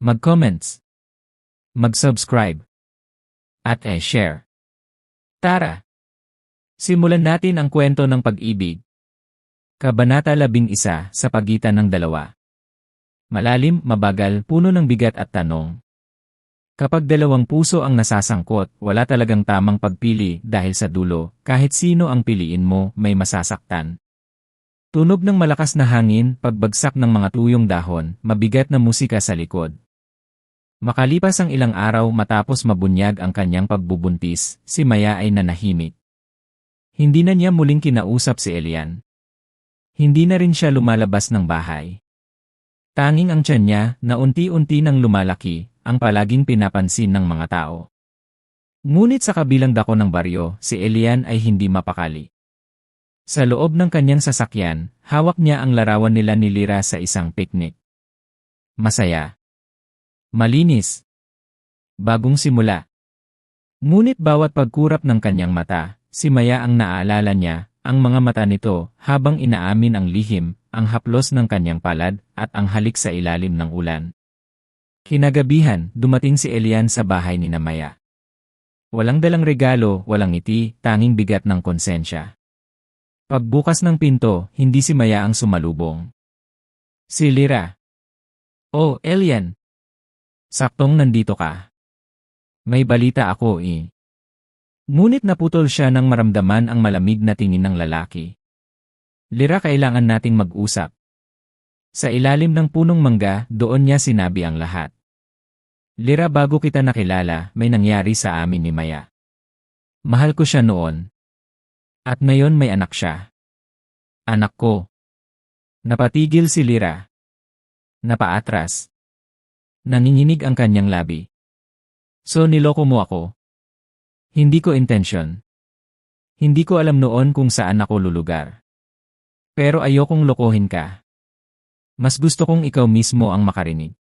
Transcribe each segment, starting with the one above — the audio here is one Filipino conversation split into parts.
mag-comments, mag-subscribe, at e-share. Tara! Simulan natin ang kwento ng pag-ibig. Kabanata 11 sa pagitan ng dalawa. Malalim, mabagal, puno ng bigat at tanong. Kapag dalawang puso ang nasasangkot, wala talagang tamang pagpili dahil sa dulo, kahit sino ang piliin mo, may masasaktan. Tunog ng malakas na hangin, pagbagsak ng mga tuyong dahon, mabigat na musika sa likod. Makalipas ang ilang araw matapos mabunyag ang kanyang pagbubuntis, si Maya ay nanahimik. Hindi na niya muling kinausap si Elian. Hindi na rin siya lumalabas ng bahay. Tanging ang tiyan niya na unti-unti nang lumalaki, ang palaging pinapansin ng mga tao. Ngunit sa kabilang dako ng baryo, si Elian ay hindi mapakali. Sa loob ng kanyang sasakyan, hawak niya ang larawan nila ni Lira sa isang picnic. Masaya. Malinis. Bagong simula. Ngunit bawat pagkurap ng kanyang mata, si Maya ang naaalala niya, ang mga mata nito habang inaamin ang lihim, ang haplos ng kanyang palad, at ang halik sa ilalim ng ulan. Kinagabihan, dumating si Elian sa bahay ni Namaya. Walang dalang regalo, walang ngiti, tanging bigat ng konsensya. Pagbukas ng pinto, hindi si Maya ang sumalubong. Si Lira. Oh, Elian. Saktong nandito ka. May balita ako eh. Ngunit naputol siya nang maramdaman ang malamig na tingin ng lalaki. Lira kailangan nating mag-usap. Sa ilalim ng punong mangga, doon niya sinabi ang lahat. Lira bago kita nakilala, may nangyari sa amin ni Maya. Mahal ko siya noon. At ngayon may anak siya. Anak ko. Napatigil si Lira. Napaatras. Nanginginig ang kanyang labi. So niloko mo ako? Hindi ko intensyon. Hindi ko alam noon kung saan ako lulugar. Pero ayokong lokohin ka. Mas gusto kong ikaw mismo ang makarinig.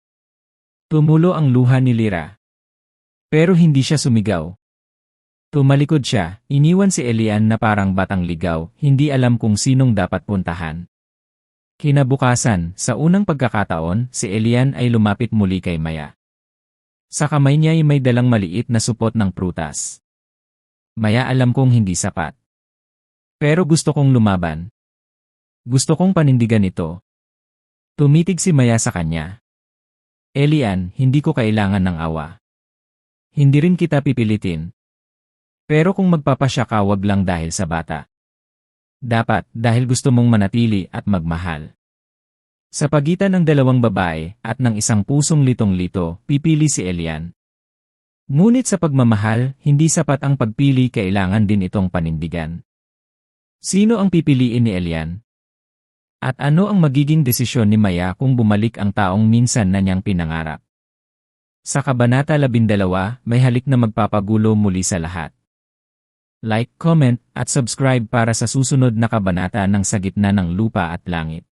Tumulo ang luha ni Lira. Pero hindi siya sumigaw. Tumalikod siya, iniwan si Elian na parang batang ligaw, hindi alam kung sinong dapat puntahan. Kinabukasan, sa unang pagkakataon, si Elian ay lumapit muli kay Maya. Sa kamay niya ay may dalang maliit na supot ng prutas. Maya alam kong hindi sapat. Pero gusto kong lumaban. Gusto kong panindigan ito. Tumitig si Maya sa kanya. Elian, hindi ko kailangan ng awa. Hindi rin kita pipilitin. Pero kung magpapasya ka wag lang dahil sa bata. Dapat dahil gusto mong manatili at magmahal. Sa pagitan ng dalawang babae at ng isang pusong litong-lito, pipili si Elian. Ngunit sa pagmamahal, hindi sapat ang pagpili kailangan din itong panindigan. Sino ang pipiliin ni Elian? At ano ang magiging desisyon ni Maya kung bumalik ang taong minsan na niyang pinangarap? Sa Kabanata 12, may halik na magpapagulo muli sa lahat. Like, comment, at subscribe para sa susunod na kabanata ng Sa Gitna ng Lupa at Langit.